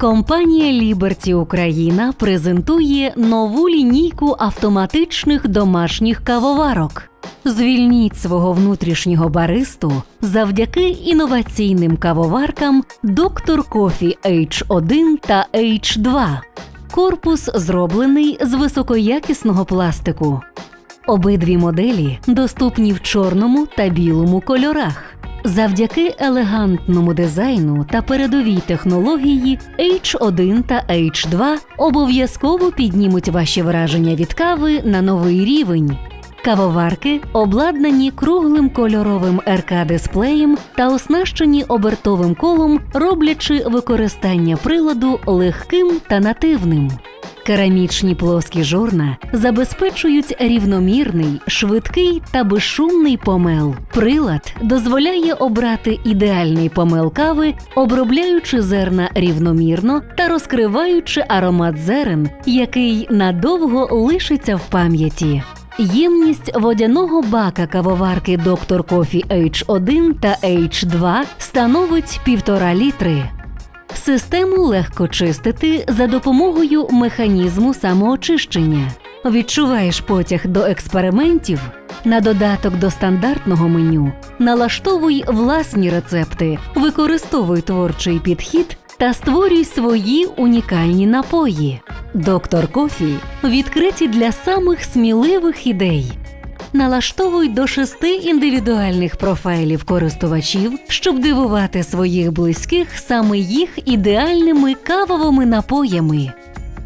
Компанія Liberty Україна презентує нову лінійку автоматичних домашніх кавоварок. Звільніть свого внутрішнього баристу завдяки інноваційним кавоваркам Dr. Coffee H1 та H2. Корпус зроблений з високоякісного пластику. Обидві моделі доступні в чорному та білому кольорах. Завдяки елегантному дизайну та передовій технології H1 та H2 обов'язково піднімуть ваші враження від кави на новий рівень. Кавоварки обладнані круглим кольоровим РК-дисплеєм та оснащені обертовим колом, роблячи використання приладу легким та нативним. Керамічні плоскі жорна забезпечують рівномірний, швидкий та безшумний помел. Прилад дозволяє обрати ідеальний помел кави, обробляючи зерна рівномірно та розкриваючи аромат зерен, який надовго лишиться в пам'яті. Ємність водяного бака кавоварки Dr. Coffee H1 та H2 становить 1,5 літри. Систему легко чистити за допомогою механізму самоочищення. Відчуваєш потяг до експериментів? На додаток до стандартного меню налаштовуй власні рецепти, використовуй творчий підхід та створюй свої унікальні напої. Доктор Кофі відкриті для самих сміливих ідей. Налаштовуй до шести індивідуальних профайлів користувачів, щоб дивувати своїх близьких саме їх ідеальними кавовими напоями.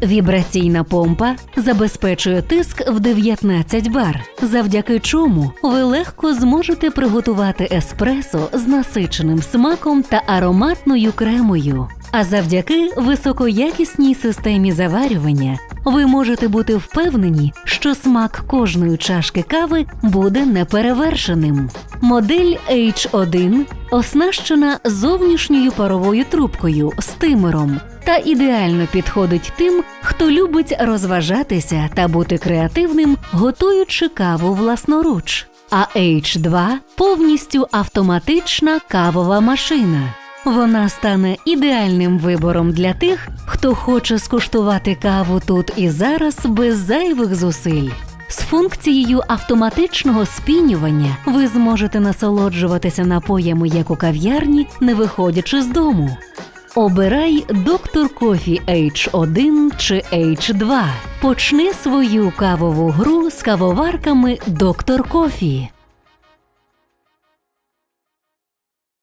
Вібраційна помпа забезпечує тиск в 19 бар, завдяки чому ви легко зможете приготувати еспресо з насиченим смаком та ароматною кремою. А завдяки високоякісній системі заварювання ви можете бути впевнені, що смак кожної чашки кави буде неперевершеним. Модель H1 оснащена зовнішньою паровою трубкою стимером та ідеально підходить тим, хто любить розважатися та бути креативним, готуючи каву власноруч. А H2 повністю автоматична кавова машина. Вона стане ідеальним вибором для тих, хто хоче скуштувати каву тут і зараз без зайвих зусиль. З функцією автоматичного спінювання ви зможете насолоджуватися напоями як у кав'ярні, не виходячи з дому. Обирай доктор Кофі H1 чи H2. Почни свою кавову гру з кавоварками Доктор Кофі.